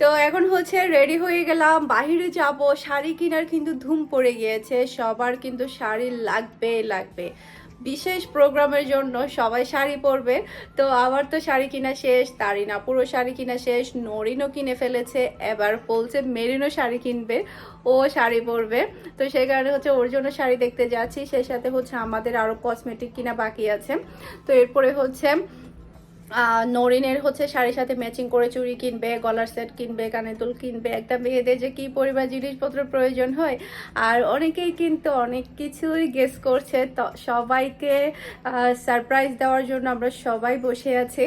তো এখন হচ্ছে রেডি হয়ে গেলাম, বাহিরে যাব, শাড়ি কেনার কিন্তু ধুম পড়ে গিয়েছে, সবার কিন্তু শাড়ি লাগবে লাগবে। বিশেষ প্রোগ্রামের জন্য সবাই শাড়ি পরবে। তো আমার তো শাড়ি কিনা শেষ তারিনা পুরো শাড়ি কিনা শেষ, নরিনও কিনে ফেলেছে, এবার বলছে মেরিনও শাড়ি কিনবে, ও শাড়ি পরবে। তো সেই কারণে হচ্ছে ওর জন্য শাড়ি দেখতে যাচ্ছি, সেই সাথে হচ্ছে আমাদের আরও কসমেটিক কিনা বাকি আছে। তো এরপরে হচ্ছে নরিনের হচ্ছে শাড়ির সাথে ম্যাচিং করে চুড়ি কিনবে, গলার সেট কিনবে, কানের দুল কিনবে, একটা মেয়েদের যে কি পরিবার জিনিসপত্র প্রয়োজন হয়। আর অনেকেই কিন্তু অনেক কিছুই গেস করছে। সবাইকে সারপ্রাইজ দেওয়ার জন্য আমরা সবাই বসে আছি।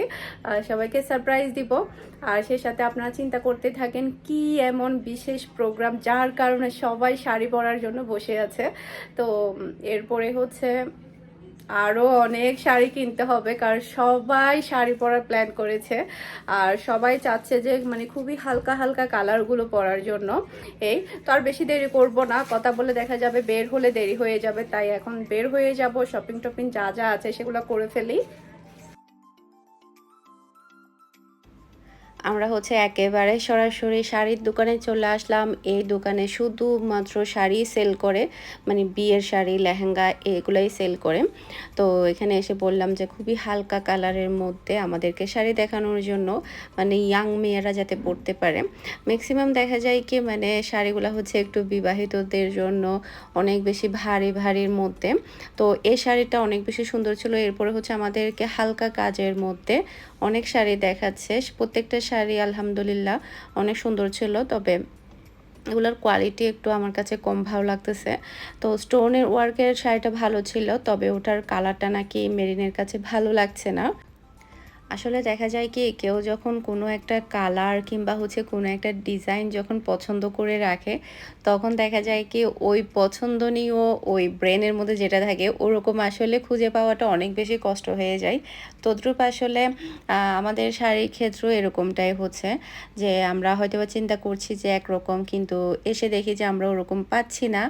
সবাইকে সারপ্রাইজ দিব। আর সেই সাথে আপনারা চিন্তা করতে থাকেন, কি এমন বিশেষ প্রোগ্রাম যার কারণে সবাই শাড়ি পরার জন্য বসে আছে। তো এরপরে হচ্ছে আরও অনেক শাড়ি কিনতে হবে, কারণ সবাই শাড়ি পরার প্ল্যান করেছে। আর সবাই চাচ্ছে যে মানে খুবই হালকা হালকা কালারগুলো পরার জন্য। এই তো আর বেশি দেরি করব না, কথা বলে দেখা যাবে, বের হলে দেরি হয়ে যাবে, তাই এখন বের হয়ে যাব শপিং টপিং যা যা আছে সেগুলো করে ফেলি। আমরা হচ্ছে একেবারে সরাসরি শাড়ির দোকানে চলে আসলাম। এই দোকানে শুধুমাত্র শাড়ি সেল করে মানে বিয়ের শাড়ি, লেহেঙ্গা এগুলোই সেল করে। তো এখানে এসে বললাম যে খুবই হালকা কালারের মধ্যে আমাদেরকে শাড়ি দেখানোর জন্য মানে ইয়াং মেয়েরা যাতে পরতে পারে। ম্যাক্সিমাম দেখা যায় কি মানে শাড়িগুলো হচ্ছে একটু বিবাহিতদের জন্য অনেক বেশি ভারী ভারীর মধ্যে। তো এই শাড়িটা অনেক বেশি সুন্দর ছিল। এরপরে হচ্ছে আমাদেরকে হালকা কাজের মধ্যে অনেক শাড়ি দেখাচ্ছে। প্রত্যেকটা শাড়ি, আলহামদুলিল্লাহ, অনেক সুন্দর ছিল। তবে এগুলোর কোয়ালিটি একটু আমার কাছে কম ভালো লাগতেছে। তো স্টোনের ওয়ার্কের শাড়িটা ভালো ছিল, তবে ওটার কালারটা নাকি মেরিনের কাছে ভালো লাগছে না। আসলে দেখা যায় কি, কেউ যখন কোনো একটা কালার কিংবা হচ্ছে কোনো একটা ডিজাইন যখন পছন্দ করে রাখে, তখন দেখা যায় কি, ওই পছন্দনীয় ওই ব্রেনের মধ্যে যেটা থাকে, ওরকম আসলে খুঁজে পাওয়াটা অনেক বেশি কষ্ট হয়ে যায়। তদ্রুপ আসলে আমাদের শারীরিক ক্ষেত্রেও এরকমটাই হচ্ছে যে, আমরা হয়তো বা চিন্তা করছি যে, একরকম কিন্তু এসে দেখি যে, আমরা ওরকম পাচ্ছি না।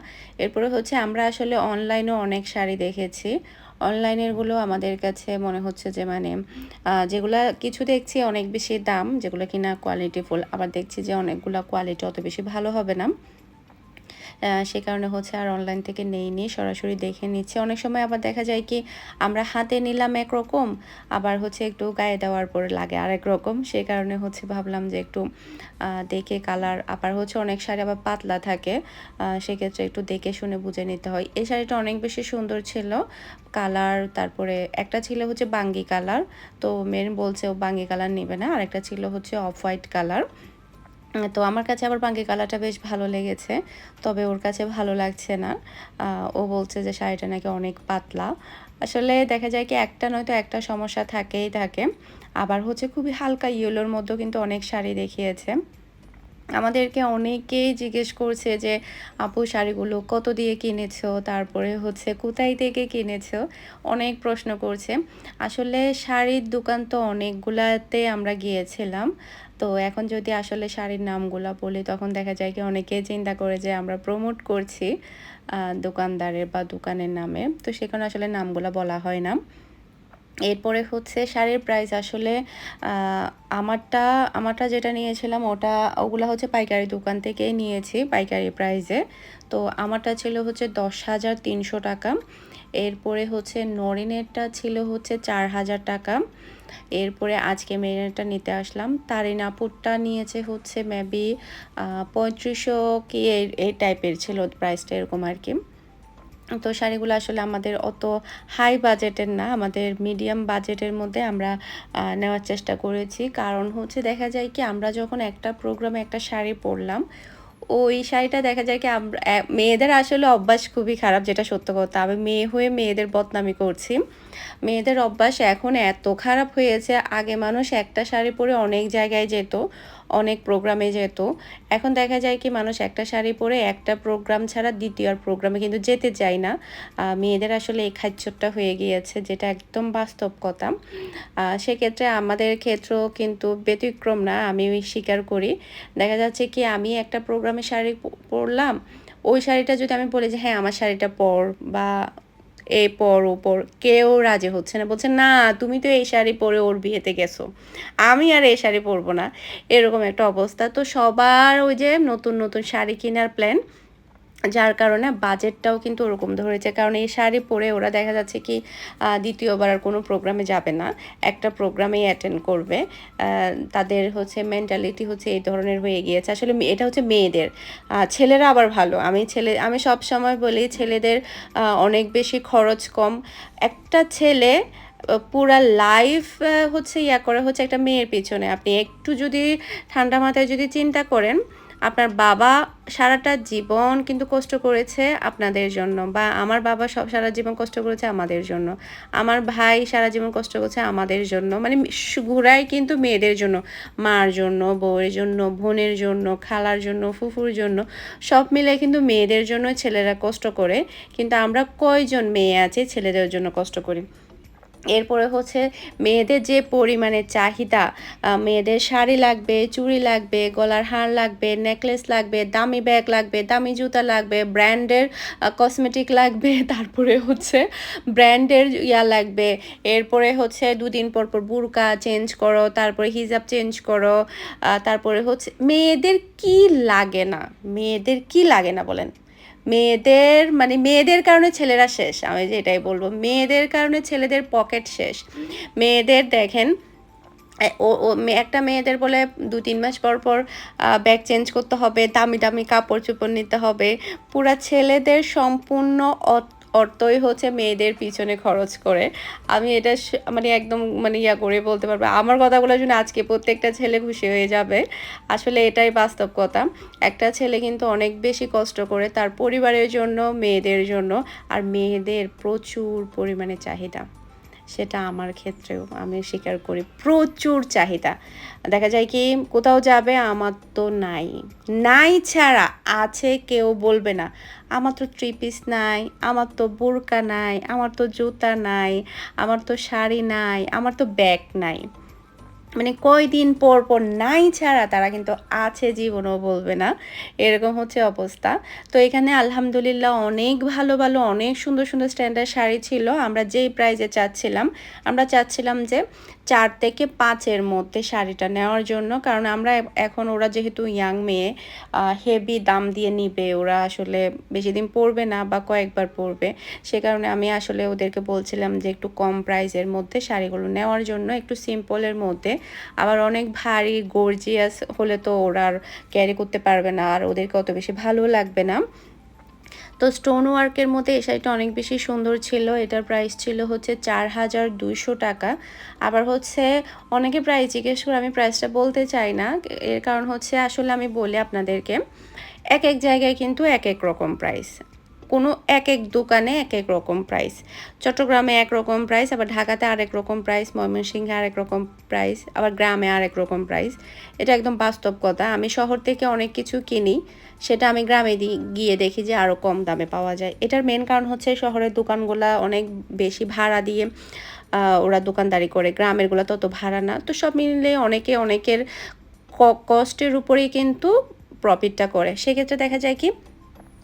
এরপরে হচ্ছে আমরা আসলে অনলাইনেও অনেক শাড়ি দেখেছি। অনলাইনেরগুলো আমাদের কাছে মনে হচ্ছে যে মানে যেগুলো কিছু দেখছি অনেক বেশি দাম, যেগুলো কিনা কোয়ালিটিফুল আবার দেখছি যে অনেকগুলো কোয়ালিটি অত বেশি ভালো হবে না। সে কারণে হচ্ছে আর অনলাইন থেকে নেই নি সরাসরি দেখে নিচ্ছি। অনেক সময় আবার দেখা যায় কি, আমরা হাতে নিলাম একরকম আবার হচ্ছে একটু গায়ে দেওয়ার পরে লাগে আরেক রকম। সে কারণে হচ্ছে ভাবলাম যে একটু দেখে কালার আবার হচ্ছে অনেক শাড়ি আবার পাতলা থাকে সেক্ষেত্রে একটু দেখে শুনে বুঝে নিতে হয়। এই শাড়িটা অনেক বেশি সুন্দর ছিল কালার তারপরে একটা ছিল হচ্ছে বাঙ্গি কালার তো মেন বলছে ও বাঙ্গি কালার নেবে না, আরেকটা ছিল হচ্ছে অফ হোয়াইট কালার তো আমার কাছে আবার বাঙ্গি কালারটা বেশ ভালো লেগেছে, তবে ওর কাছে ভালো লাগছে না। ও বলছে যে শাড়িটা নাকি অনেক পাতলা। আসলে দেখা যায় কি একটা নয়তো একটা সমস্যা থাকেই থাকে। আবার হচ্ছে খুবই হালকা ইয়েলোর মধ্যেও কিন্তু অনেক শাড়ি দেখিয়েছে। আমাদেরকে অনেকেই জিজ্ঞেস করছে যে, আপু, শাড়িগুলো কত দিয়ে কিনেছো? তারপরে হচ্ছে কোথায় থেকে কিনেছো? অনেক প্রশ্ন করছে। আসলে শাড়ির দোকান তো অনেকগুলাতে আমরা গিয়েছিলাম। তো এখন যদি আসলে শাড়ির নামগুলো বলি, তখন দেখা যায় কি অনেকেই চিন্তা করে যে আমরা প্রমোট করছি দোকানদারের বা দোকানের নামে। তো সেখানে আসলে নামগুলো বলা হয় না। এরপরে হচ্ছে শাড়ির প্রাইস আসলে আমারটা আমারটা যেটা নিয়েছিলাম ওটা, ওগুলা হচ্ছে পাইকারি দোকান থেকেই নিয়েছি পাইকারি প্রাইসে তো আমারটা ছিল হচ্ছে দশ হাজার তিনশো টাকা। এরপরে হচ্ছে নরিনেরটা ছিল হচ্ছে চার হাজার টাকা। এরপরে আজকে মেরিনেরটা নিতে আসলাম। তারিনাপুরটা নিয়েছে হচ্ছে মেবি পঁয়ত্রিশশো কি এই টাইপের ছিল প্রাইসটা এরকম আর কি। তো শাড়িগুলো আসলে আমাদের অত হাই বাজেটের না, আমাদের মিডিয়াম বাজেটের মধ্যে আমরা নেওয়ার চেষ্টা করেছি। কারণ হচ্ছে দেখা যায় কি আমরা যখন একটা প্রোগ্রামে একটা শাড়ি পরলাম ওই শাড়িটা দেখা যায় কি আমরা মেয়েদের আসলে অভ্যাস খুবই খারাপ, যেটা সত্য কথা। আমি মেয়ে হয়ে মেয়েদের বদনামি করছি। মেয়েদের অভ্যাস এখন এত খারাপ হয়েছে, আগে মানুষ একটা শাড়ি পরে অনেক জায়গায় যেত। অনেক প্রোগ্রামে যেত। এখন দেখা যায় কি মানুষ একটা শাড়ি পরে একটা প্রোগ্রাম ছাড়া দ্বিতীয় প্রোগ্রামে কিন্তু যেতে চায় না। মেয়েদের আসলে এই খাচ্চরটা হয়ে গিয়েছে যেটা একদম বাস্তব কথা। সেক্ষেত্রে আমাদের ক্ষেত্রেও কিন্তু ব্যতিক্রম না, আমি স্বীকার করি। দেখা যাচ্ছে কি আমি একটা প্রোগ্রামে শাড়ি পরলাম, ওই শাড়িটা যদি আমি বলি যে হ্যাঁ আমার শাড়িটা পর বা এ পর ও পর, কেউ রাজি হচ্ছে না। বলছে, না, তুমি তো এই শাড়ি পরে ওর বিয়েতে গেছো। আমি আর এই শাড়ি পরবো না। এরকম একটা অবস্থা। তো সবার ওই যে নতুন নতুন শাড়ি কেনার প্ল্যান যার কারণে বাজেটটাও কিন্তু ওরকম ধরেছে। কারণ এই শাড়ি পরে ওরা দেখা যাচ্ছে কি দ্বিতীয়বার আর কোনো প্রোগ্রামে যাবে না। একটা প্রোগ্রামেই অ্যাটেন্ড করবে। তাদের হচ্ছে মেন্টালিটি হচ্ছে এই ধরনের হয়ে গিয়েছে। আসলে এটা হচ্ছে মেয়েদের। ছেলেরা আবার ভালো। আমি ছেলে, আমি সব সময় বলি ছেলেদের অনেক বেশি খরচ কম। একটা ছেলে পুরা লাইফ হচ্ছে ইয়া করে হচ্ছে একটা মেয়ের পিছনে। আপনি একটু যদি ঠান্ডা মাথায় যদি চিন্তা করেন আপনার বাবা সারাটা জীবন কিন্তু কষ্ট করেছে আপনাদের জন্য বা আমার বাবা সব সারা জীবন কষ্ট করেছে আমাদের জন্য। আমার ভাই সারা জীবন কষ্ট করেছে আমাদের জন্য। মানে ঘুরাই কিন্তু মেয়েদের জন্য। মার জন্য, বউয়ের জন্য, বোনের জন্য, খালার জন্য, ফুফুর জন্য সব মিলে কিন্তু মেয়েদের জন্য ছেলেরা কষ্ট করে। কিন্তু আমরা কয়জন মেয়ে আছে ছেলেদের জন্য কষ্ট করি? এরপরে হচ্ছে মেয়েদের যে পরিমাণে চাহিদা মেয়েদের শাড়ি লাগবে, চুড়ি লাগবে, গলার হার লাগবে নেকলেস লাগবে, দামি ব্যাগ লাগবে, দামি জুতা লাগবে ব্র্যান্ডের কসমেটিক লাগবে, তারপরে হচ্ছে ব্র্যান্ডের ইয়া লাগবে, এরপরে হচ্ছে দুদিন পর পর বুরকা চেঞ্জ করো, তারপরে হিজাব চেঞ্জ করো তারপরে হচ্ছে মেয়েদের কি লাগে না? মেয়েদের কি লাগে না বলেন? মেয়েদের মানে মেয়েদের কারণে ছেলেরা শেষ, আমি যে এটাই বলব। মেয়েদের কারণে ছেলেদের পকেট শেষ। মেয়েদের দেখেন ও একটা মেয়েদের বলে দু তিন মাস পর পর ব্যাগ চেঞ্জ করতে হবে, দামি দামি কাপড় চোপড় নিতে হবে। পুরা ছেলেদের সম্পূর্ণ অর্থই হচ্ছে মেয়েদের পিছনে খরচ করে। আমি এটা মানে একদম মানে ইয়া করে বলতে পারব। আমার কথাগুলো শুনে আজকে প্রত্যেকটা ছেলে খুশি হয়ে যাবে। আসলে এটাই বাস্তব কথা। একটা ছেলে কিন্তু অনেক বেশি কষ্ট করে তার পরিবারের জন্য, মেয়েদের জন্য, আর মেয়েদের প্রচুর পরিমাণে চাহিদা। সেটা আমার ক্ষেত্রেও আমি স্বীকার করি। প্রচুর চাহিদা। দেখা যায় কি, কোথাও যাবে আমার তো নাই। নাই ছাড়া আছে কেউ বলবে না। আমার তো থ্রি পিস নাই, আমার তো বোরকা নাই, আমার তো জুতা নাই, আমার তো শাড়ি নাই, আমার তো ব্যাগ নাই। মানে কয়দিন পর পর নাই ছাড়া তারা কিন্তু আছে জীবনও বলবে না। এরকম হচ্ছে অবস্থা। তো এখানে আলহামদুলিল্লাহ অনেক ভালো ভালো, অনেক সুন্দর সুন্দর স্ট্যান্ডার্ড শাড়ি ছিল। আমরা যেই প্রাইজে চাচ্ছিলাম, আমরা চাচ্ছিলাম যে চার থেকে পাঁচের মধ্যে শাড়িটা নেওয়ার জন্য। কারণ আমরা এখন ওরা যেহেতু ইয়াং মেয়ে হেভি দাম দিয়ে নিবে। ওরা আসলে বেশি দিন পরবে না বা কয়েকবার পরবে। সে কারণে আমি আসলে ওদেরকে বলছিলাম যে একটু কম প্রাইসের মধ্যে শাড়িগুলো নেওয়ার জন্য, একটু সিম্পলের মধ্যে। আবার অনেক ভারী গর্জিয়াস হলে তো ওরা আর ক্যারি করতে পারবে না। আর ওদেরকে অত বেশি ভালো লাগবে না। তো স্টোন ওয়ার্কের মধ্যে এই শাড়িটা অনেক বেশি সুন্দর ছিল। এটার প্রাইস ছিল হচ্ছে চার হাজার দুইশো টাকা। আবার হচ্ছে অনেকে প্রায় জিজ্ঞেস করে, আমি প্রাইসটা বলতে চাই না। এর কারণ হচ্ছে আসলে আমি বলি আপনাদেরকে, এক এক জায়গায় কিন্তু এক এক রকম প্রাইস কোনো এক এক দোকানে এক এক রকম প্রাইস চট্টগ্রামে এক রকম প্রাইস আবার ঢাকাতে আরেক রকম প্রাইস ময়মনসিংহে আরেক রকম প্রাইস আবার গ্রামে আরেক রকম প্রাইস এটা একদম বাস্তব কথা। আমি শহর থেকে অনেক কিছু কিনি, সেটা আমি গ্রামে গিয়ে দেখি যে আরও কম দামে পাওয়া যায়। এটার মেন কারণ হচ্ছে শহরের দোকানগুলো অনেক বেশি ভাড়া দিয়ে ওরা দোকানদারি করে। গ্রামেরগুলো তত ভাড়া না। তো সব মিলে অনেকে অনেকের কষ্টের উপরেই কিন্তু প্রফিটটা করে। সেক্ষেত্রে দেখা যায় কি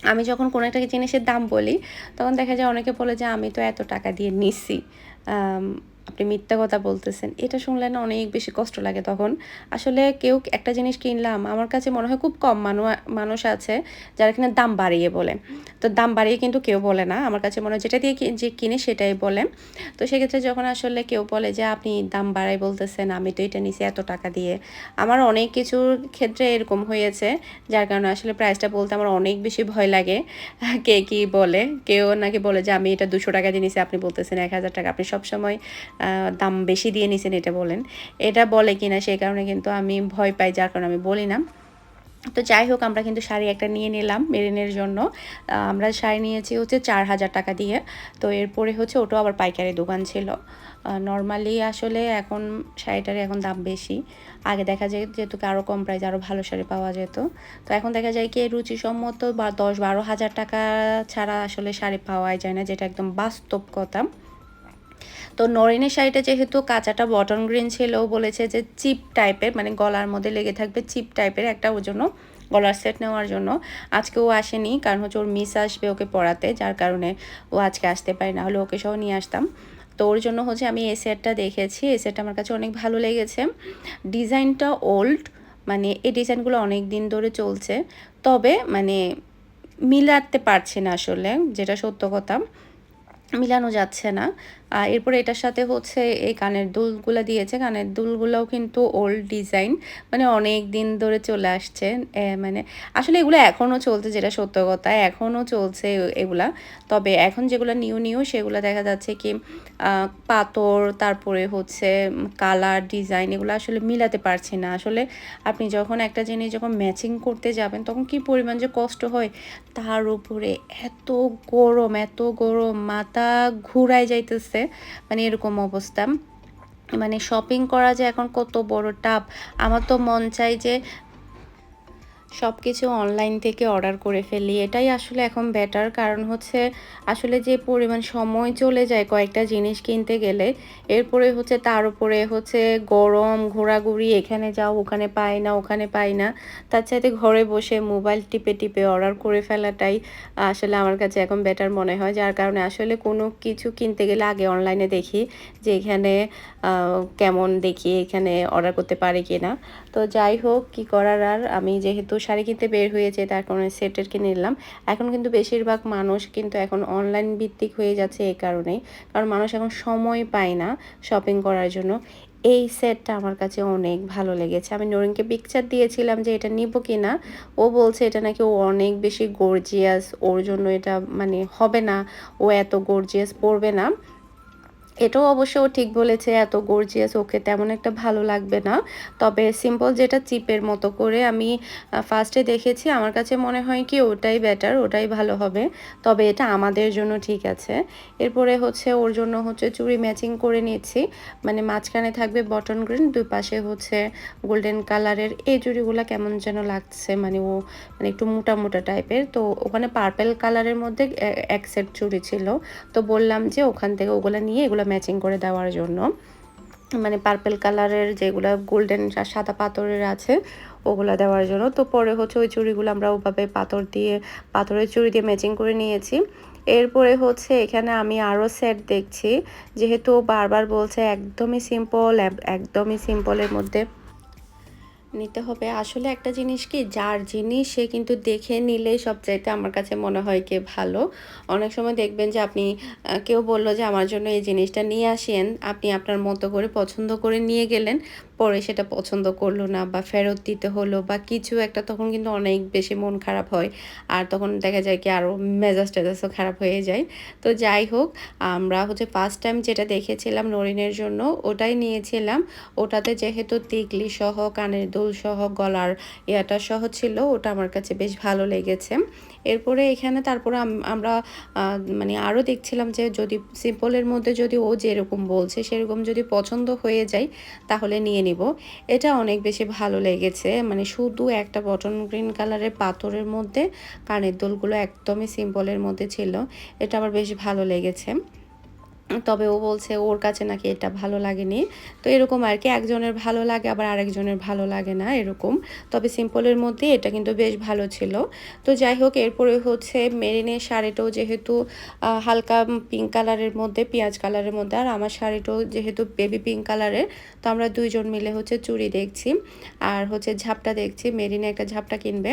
আমি যখন কোনো একটা জিনিসের দাম বলি, তখন দেখা যায় অনেকে বলে যে, আমি তো এত টাকা দিয়ে নিছি। আপনি মিথ্যা কথা বলতেছেন, এটা শুনলে না অনেক বেশি কষ্ট লাগে তখন। আসলে কেউ একটা জিনিস কিনলাম, আমার কাছে মনে হয় খুব কম মানুষ মানুষ আছে যারা কিনা দাম বাড়িয়ে বলে। তো দাম বাড়িয়ে কিন্তু কেউ বলে না, আমার কাছে মনে হয় যেটা দিয়ে যে কিনে সেটাই বলে। তো সেক্ষেত্রে যখন আসলে কেউ বলে যে, আপনি দাম বাড়াই বলতেছেন, আমি তো এটা নিছি এত টাকা দিয়ে। আমার অনেক কিছুর ক্ষেত্রে এরকম হয়েছে, যার কারণে আসলে প্রাইসটা বলতে আমার অনেক বেশি ভয় লাগে। কে কি বলে, কেউ নাকি বলে যে, আমি এটা দুশো টাকা দিয়ে নিছি, আপনি বলতেছেন এক হাজার টাকা। আপনি সবসময় দাম বেশি দিয়ে নিছেন এটা বলেন। এটা বলে কিনা সেই কারণে কিন্তু আমি ভয় পাই, যার কারণে আমি বলি না। তো যাই হোক, আমরা কিন্তু শাড়ি একটা নিয়ে নিলাম মেরিনের জন্য। আমরা শাড়ি নিয়েছি হচ্ছে চার হাজার টাকা দিয়ে। তো এরপরে হচ্ছে ওটাও আবার পাইকারি দোকান ছিল। নর্মালি আসলে এখন শাড়িটার এখন দাম বেশি। আগে দেখা যায় যেহেতু আরও কম প্রাইস আরও ভালো শাড়ি পাওয়া যেত। তো এখন দেখা যায় কি রুচিসম্মত বা দশ বারো হাজার টাকা ছাড়া আসলে শাড়ি পাওয়াই যায় না, যেটা একদম বাস্তব কথা। তো নরিনের শাড়িটা যেহেতু কাঁচাটা বটন গ্রিন ছিল বলেছে যে চিপ টাইপের মানে গলার মধ্যে লেগে থাকবে চিপ টাইপের একটা ওই জন্য, গলার সেট নেওয়ার জন্য। আজকে ও আসেনি, কারণ হচ্ছে ওর মিস আসবে ওকে পড়াতে, যার কারণে ও আজকে আসতে পারে না, হলে ওকে সহ নিয়ে আসতাম। তো ওর জন্য হচ্ছে আমি এই সেটটা দেখেছি, এই সেটটা আমার কাছে অনেক ভালো লেগেছে। ডিজাইনটা ওল্ড মানে এই ডিজাইনগুলো অনেক দিন ধরে চলছে, তবে মানে মিলাতে পারছে না আসলে, যেটা সত্য কথা। মিলানো যাচ্ছে না। এরপরে এটার সাথে হচ্ছে এই কানের দুলগুলো দিয়েছে। কানের দুলগুলোও কিন্তু ওল্ড ডিজাইন মানে অনেক দিন ধরে চলে আসছে। মানে আসলে এগুলো এখনও চলছে যেটা সত্য কথা এখনও চলছে এগুলা। তবে এখন যেগুলো নিউ নিউ সেগুলো দেখা যাচ্ছে কি পাথর, তারপরে হচ্ছে কালার ডিজাইন এগুলো আসলে মিলাতে পারছি না। আসলে আপনি যখন একটা জিনিস যখন ম্যাচিং করতে যাবেন, তখন কি পরিমাণ যে কষ্ট হয়, তার উপরে এত গরম এত গরম, মাথা ঘুরাই যাইতেছে। মানে এরকম অবস্থা। মানে শপিং করা যে এখন কত বড় টাপ আমার তো মন চাই যে সব কিছু অনলাইন থেকে অর্ডার করে ফেলি। এটাই আসলে এখন বেটার কারণ হচ্ছে আসলে যে পরিমাণ সময় চলে যায় কয়েকটা জিনিস কিনতে গেলে, এরপরে হচ্ছে তার উপরে হচ্ছে গরম, ঘোরাঘুরি, এখানে যাও, ওখানে পাই না, ওখানে পাই না। তার চাইতে ঘরে বসে মোবাইল টিপে টিপে অর্ডার করে ফেলাটাই আসলে আমার কাছে এখন বেটার মনে হয়। যার কারণে আসলে কোনো কিছু কিনতে গেলে আগে অনলাইনে দেখি যে এখানে কেমন দেখি, এখানে অর্ডার করতে পারে কি না তো যাই হোক, কি করার আর? আমি যেহেতু শাড়ি কিনতে বের হয়েছে, তার কারণে সেটের কিনে নিলাম। এখন কিন্তু বেশিরভাগ মানুষ কিন্তু এখন অনলাইন ভিত্তিক হয়ে যাচ্ছে এই কারণেই। কারণ মানুষ এখন সময় পায় না শপিং করার জন্য। এই সেটটা আমার কাছে অনেক ভালো লেগেছে। আমি নরিনকে পিকচার দিয়েছিলাম যে এটা নিব কি না ও বলছে এটা নাকি ও অনেক বেশি গর্জিয়াস ওর জন্য এটা মানে হবে না। ও এত গর্জিয়াস পড়বে না। এটাও অবশ্য ও ঠিক বলেছে, এত গর্জিয়াস ওকে তেমন একটা ভালো লাগবে না। তবে সিম্পল যেটা চিপের মতো করে আমি ফার্স্টে দেখেছি, আমার কাছে মনে হয় কি ওটাই বেটার ওটাই ভালো হবে। তবে এটা আমাদের জন্য ঠিক আছে। এরপরে হচ্ছে ওর জন্য হচ্ছে চুড়ি ম্যাচিং করে নিয়েছি মানে মাঝখানে থাকবে বটন গ্রিন দুই পাশে হচ্ছে গোল্ডেন কালারের এই চুড়িগুলো কেমন যেন লাগছে মানে ও মানে একটু মোটা মোটা টাইপের তো ওখানে পার্পেল কালারের মধ্যে এক সেট চুড়ি ছিল। তো বললাম যে ওখান থেকে ওগুলো নিয়ে এগুলো ম্যাচিং করে দেওয়ার জন্য। মানে পার্পেল কালারের যেগুলো গোল্ডেন সাদা পাথরের আছে, ওগুলো দেওয়ার জন্য। তো পরে হচ্ছে ওই চুড়িগুলো আমরা ওভাবে পাথর দিয়ে, পাথরের চুড়ি দিয়ে ম্যাচিং করে নিয়েছি। এরপরে হচ্ছে এখানে আমি আরও সেট দেখছি। যেহেতু বারবার বলছে একদমই সিম্পল একদমই সিম্পলের মধ্যে নিতে হবে। আসলে একটা জিনিস কি, যার জিনিস সে কিন্তু দেখে নিলেই সবচাইতে আমার কাছে মনে হয় কে ভালো। অনেক সময় দেখবেন যে আপনি কেউ বলল যে, আমার জন্য এই জিনিসটা নিয়ে আসেন। আপনি আপনার মতো করে পছন্দ করে নিয়ে গেলেন। পরে সেটা পছন্দ করল না বা ফেরত দিতে হলো বা কিছু একটা, তখন কিন্তু অনেক বেশি মন খারাপ হয়। আর তখন দেখা যায় কি আরও মেজাজ টেজাজও খারাপ হয়ে যায়। তো যাই হোক, আমরা হচ্ছে ফার্স্ট টাইম যেটা দেখেছিলাম নরিনের জন্য, ওটাই নিয়েছিলাম। ওটাতে যেহেতু তিকলি সহ, কানের দোল সহ, গলার ইয়াটা সহ ছিল, ওটা আমার কাছে বেশ ভালো লেগেছে। এরপরে এখানে তারপরে আমরা মানে আরও দেখছিলাম যে যদি সিম্পলের মধ্যে যদি ও যেরকম বলছে, সেরকম যদি পছন্দ হয়ে যায়, তাহলে নিয়ে নিব। এটা অনেক বেশি ভালো লেগেছে। মানে শুধু একটা বটন গ্রিন কালারের পাথরের মধ্যে কানের দোলগুলো একদমই সিম্পলের মধ্যে ছিল। এটা আমার বেশ ভালো লেগেছে। তবে ও বলছে ওর কাছে নাকি এটা ভালো লাগেনি। তো এরকম আর কি, একজনের ভালো লাগে, আবার আরেকজনের ভালো লাগে না, এরকম। তবে সিম্পলের মধ্যে এটা কিন্তু বেশ ভালো ছিল। তো যাই হোক, এরপরে হচ্ছে মেরিনের শাড়িটাও যেহেতু হালকা পিঙ্ক কালারের মধ্যে, পেঁয়াজ কালারের মধ্যে, আর আমার শাড়িটাও যেহেতু বেবি পিঙ্ক কালারের তো আমরা দুইজন মিলে হচ্ছে চুড়ি দেখছি। আর হচ্ছে ঝাপটা দেখছি, মেরিনে একটা ঝাপটা কিনবে।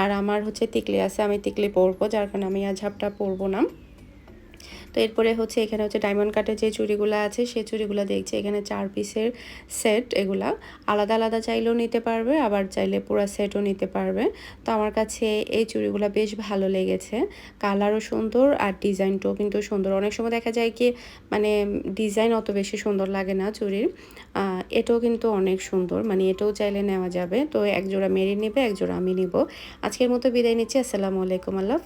আর আমার হচ্ছে তিকলি আছে, আমি তিকলি পরবো, যার কারণে আমি আর ঝাপটা পরবো না। তো এরপরে হচ্ছে এখানে হচ্ছে ডায়মন্ড কাটের যে চুড়িগুলো আছে, সেই চুড়িগুলো দেখছি। এখানে চার পিসের সেট এগুলা। আলাদা আলাদা চাইলেও নিতে পারবে, আবার চাইলে পুরো সেটও নিতে পারবে। তো আমার কাছে এই চুড়িগুলো বেশ ভালো লেগেছে। কালারও সুন্দর আর ডিজাইনটাও কিন্তু সুন্দর। অনেক সময় দেখা যায় কি মানে ডিজাইন অত বেশি সুন্দর লাগে না চুড়ির। এটাও কিন্তু অনেক সুন্দর। মানে এটাও চাইলে নেওয়া যাবে। তো এক জোড়া মেরি নেবে এক জোড়া আমি নিব। আজকের মতো বিদায় নিচ্ছি। আসসালামু আলাইকুম। আল্লাহ